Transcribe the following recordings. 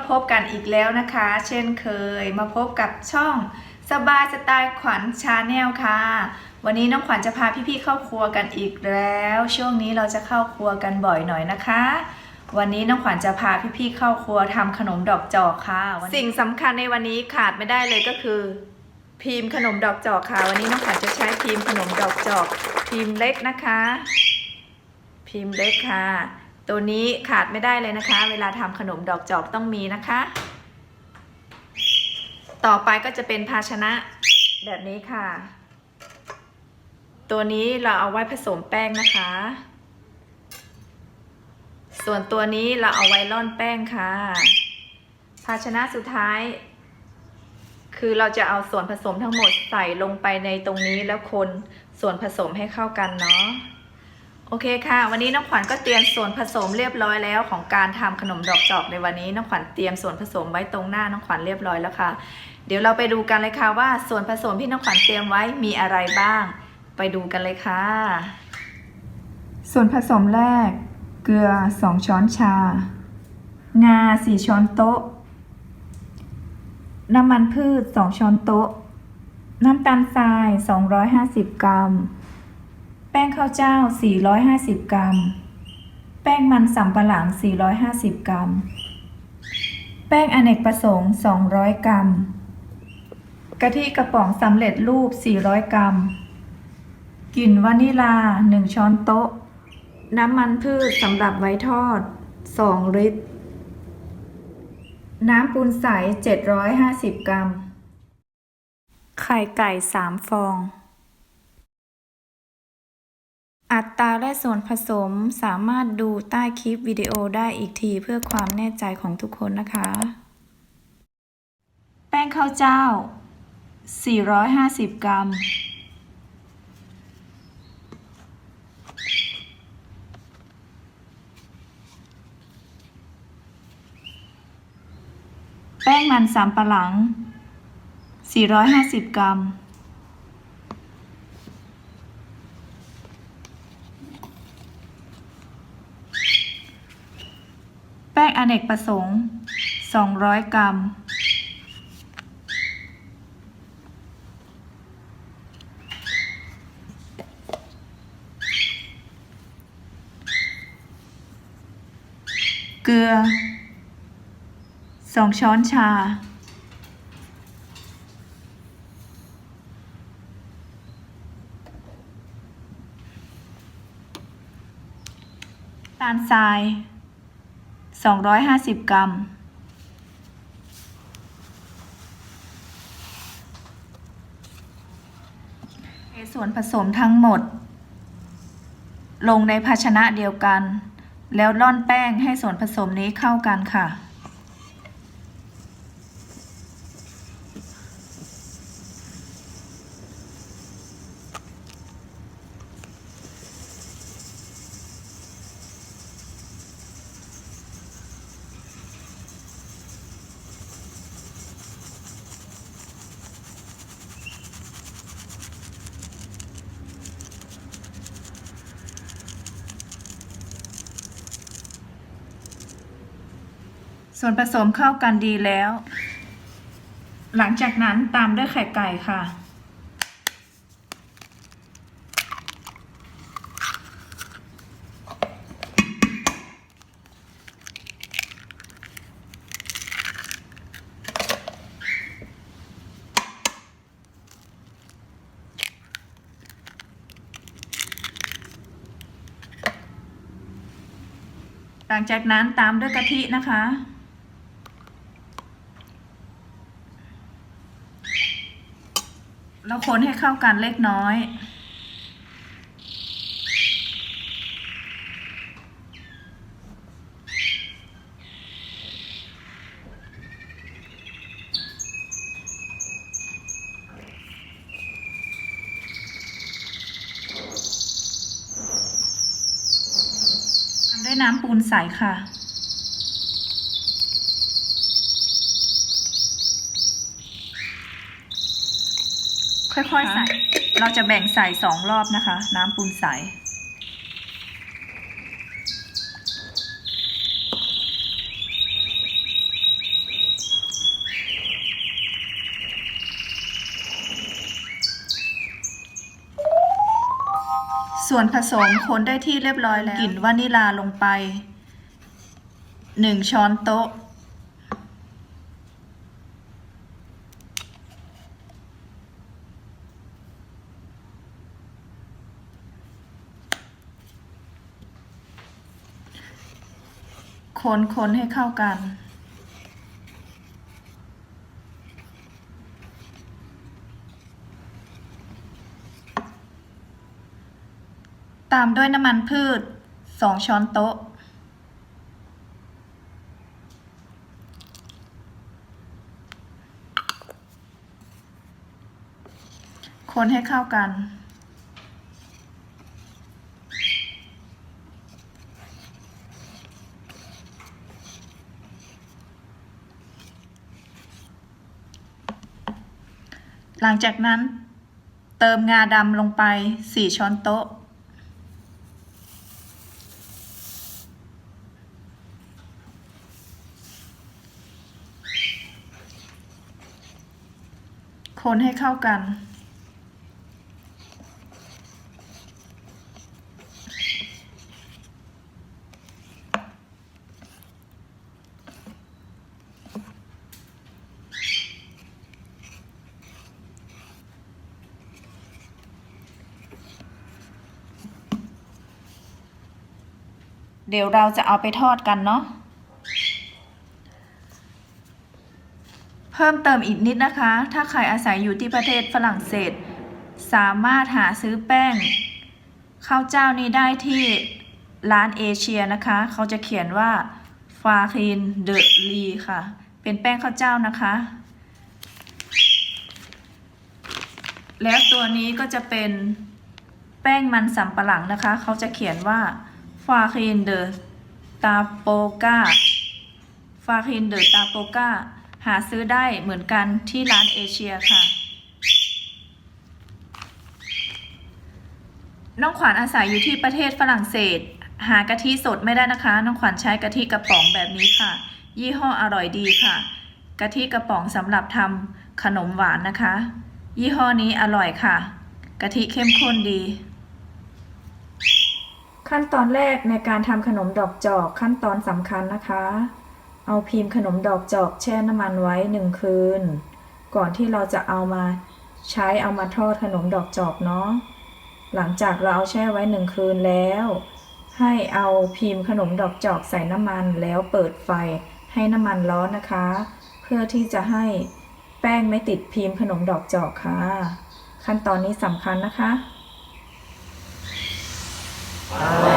มาพบกันอีกแล้วนะคะ เช่นเคยมาพบกับช่องสบายสไตล์ขวัญชาแนลค่ะ วันนี้น้องขวัญจะพาพี่ๆเข้าครัวกันอีกแล้ว ช่วงนี้เราจะเข้าครัวกันบ่อยหน่อยนะคะ วันนี้น้องขวัญจะพาพี่ๆเข้าครัวทำขนมดอกจอกค่ะ สิ่งสำคัญในวันนี้ขาดไม่ได้เลยก็คือ พิมพ์ขนมดอกจอกค่ะ วันนี้น้องขวัญจะใช้พิมพ์ขนมดอกจอก พิมพ์เล็กนะคะ พิมพ์เล็กค่ะ ตัวนี้ขาดไม่ได้เลยนะคะ เวลาทำขนมดอกจอกต้องมีนะคะ ต่อไปก็จะเป็นภาชนะแบบนี้ค่ะ ตัวนี้เราเอาไว้ผสมแป้งนะคะ ส่วนตัวนี้เราเอาไว้ร่อนแป้งค่ะ ภาชนะสุดท้าย คือเราจะเอาส่วนผสมทั้งหมดใส่ลงไปในตรงนี้แล้วคนส่วนผสมให้เข้ากันเนาะ โอเคค่ะ วันนี้น้องขวัญก็เตรียมส่วนผสมเรียบร้อยแล้วของการทำขนมดอกจอกในวันนี้น้องขวัญเตรียมส่วนผสมไว้ตรงหน้าน้องขวัญเรียบร้อยแล้วค่ะ เดี๋ยวเราไปดูกันเลยค่ะว่าส่วนผสมที่น้องขวัญเตรียมไว้มีอะไรบ้าง ไปดูกันเลยค่ะ ส่วนผสมแรก เกลือ 2 ช้อนชา งา 4 ช้อนโต๊ะ น้ำมันพืช 2 ช้อนโต๊ะ น้ำตาลทราย 250 กรัม แป้งข้าวเจ้า 450 กรัม แป้งมันสำปะหลัง 450 กรัม แป้งอเนกประสงค์ 200 กรัม กะทิกระป๋องสำเร็จรูป 400 กรัม กลิ่นวานิลา 1 ช้อนโต๊ะ น้ำมันพืชสำหรับไว้ทอด 2 ลิตร น้ำปูนใส 750 กรัม ไข่ไก่ 3 ฟอง อัตราและส่วนผสมสามารถดูใต้คลิปวิดีโอได้อีกทีเพื่อความแน่ใจของทุกคนนะคะ แป้งข้าวเจ้า 450 กรัม แป้งมันสำปะหลัง 450 กรัม แป้ง อเนกประสงค์ 200 กรัม เกลือ 2 ช้อนชา ตาลทราย 250 กรัมเส่วนผสมทั้งหมด ลงในภาชนะเดียวกัน แล้วร่อนแป้งให้ส่วนผสมนี้เข้ากันค่ะ ส่วนผสมเข้ากันดีแล้ว หลังจากนั้นตามด้วยไข่ไก่ค่ะ หลังจากนั้นตามด้วยกะทินะคะ แล้วคนให้เข้ากันเล็กน้อยทำด้วยน้ำปูนใสค่ะ ค่อยๆใส่ เราจะแบ่งใส่สองรอบนะคะ น้ำปูนใสส่วนผสมคนได้ที่เรียบร้อยแล้วกลิ่นวานิลาลงไปหนึ่งช้อนโต๊ะ คนคนให้เข้ากัน ตามด้วยน้ำมันพืช 2 ช้อนโต๊ะ คนให้เข้ากัน หลังจากนั้น เติมงาดำลงไป 4 ช้อนโต๊ะ คนให้เข้ากัน เดี๋ยวเราจะเอาไปทอดกันเนาะ เพิ่มเติมอีกนิดนะคะ ถ้าใครอาศัยอยู่ที่ประเทศฝรั่งเศส สามารถหาซื้อแป้งข้าวเจ้านี้ได้ที่ร้านเอเชียนะคะ เขาจะเขียนว่าฟาคินเดลีค่ะ เป็นแป้งข้าวเจ้านะคะ แล้วตัวนี้ก็จะเป็นแป้งมันสำปะหลังนะคะ เขาจะเขียนว่า ฟาคินเดอตาโปกาฟาเคินเดอตาโปกาหาซื้อได้เหมือนกันที่ร้านเอเชียค่ะ น้องขวัญอาศัยอยู่ที่ประเทศฝรั่งเศส หากะทิสดไม่ได้นะคะ น้องขวัญใช้กะทิกระป๋องแบบนี้ค่ะ ยี่ห้ออร่อยดีค่ะ กะทิกระป๋องสำหรับทำขนมหวานนะคะ ยี่ห้อนี้อร่อยค่ะ กะทิเข้มข้นดี ขั้นตอนแรกในการทำขนมดอกจอกขั้นตอนสำคัญนะคะ เอาพิมพ์ขนมดอกจอกแช่น้ำมันไว้หนึ่งคืน ก่อนที่เราจะเอามาใช้เอามาทอดขนมดอกจอกเนาะหลังจากเราเอาแช่ไว้หนึ่งคืนแล้ว ให้เอาพิมพ์ขนมดอกจอกใส่น้ำมันแล้วเปิดไฟให้น้ำมันร้อนนะคะ เพื่อที่จะให้แป้งไม่ติดพิมพ์ขนมดอกจอกค่ะ ขั้นตอนนี้สำคัญนะคะ ค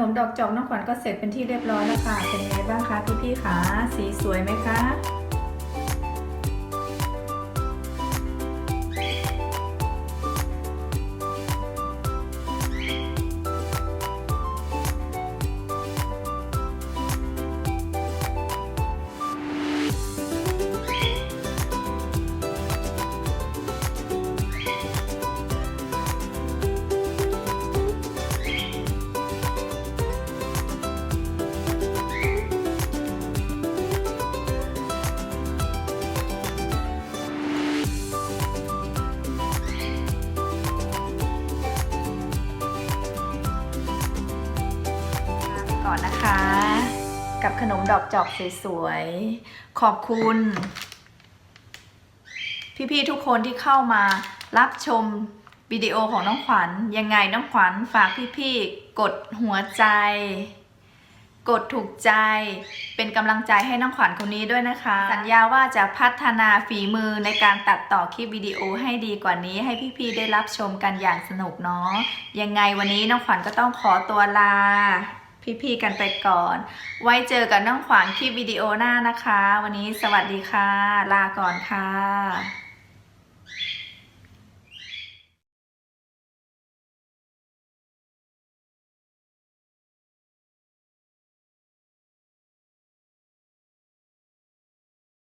นมดอกจอกน้องขวัญก็เสร็จเป็นที่เรียบร้อยแล้วค่ะ เป็นไงบ้างคะพี่ๆคะ สีสวยไหมคะ ขนมดอกจอกสวยๆ ขอบคุณ พี่ๆทุกคนที่เข้ามารับชมวิดีโอของน้องขวัญยังไงน้องขวัญฝากพี่ๆกดหัวใจ กดถูกใจ เป็นกำลังใจให้น้องขวัญคนนี้ด้วยนะคะ สัญญาว่าจะพัฒนาฝีมือในการตัดต่อคลิปวิดีโอให้ดีกว่านี้ ให้พี่ๆได้รับชมกันอย่างสนุกเนาะยังไงวันนี้น้องขวัญก็ต้องขอตัวลา พี่ๆกันไปก่อน ไว้เจอกันน้องขวางคลิปวิดีโอหน้านะคะ วันนี้สวัสดีค่ะ ลาก่อนค่ะ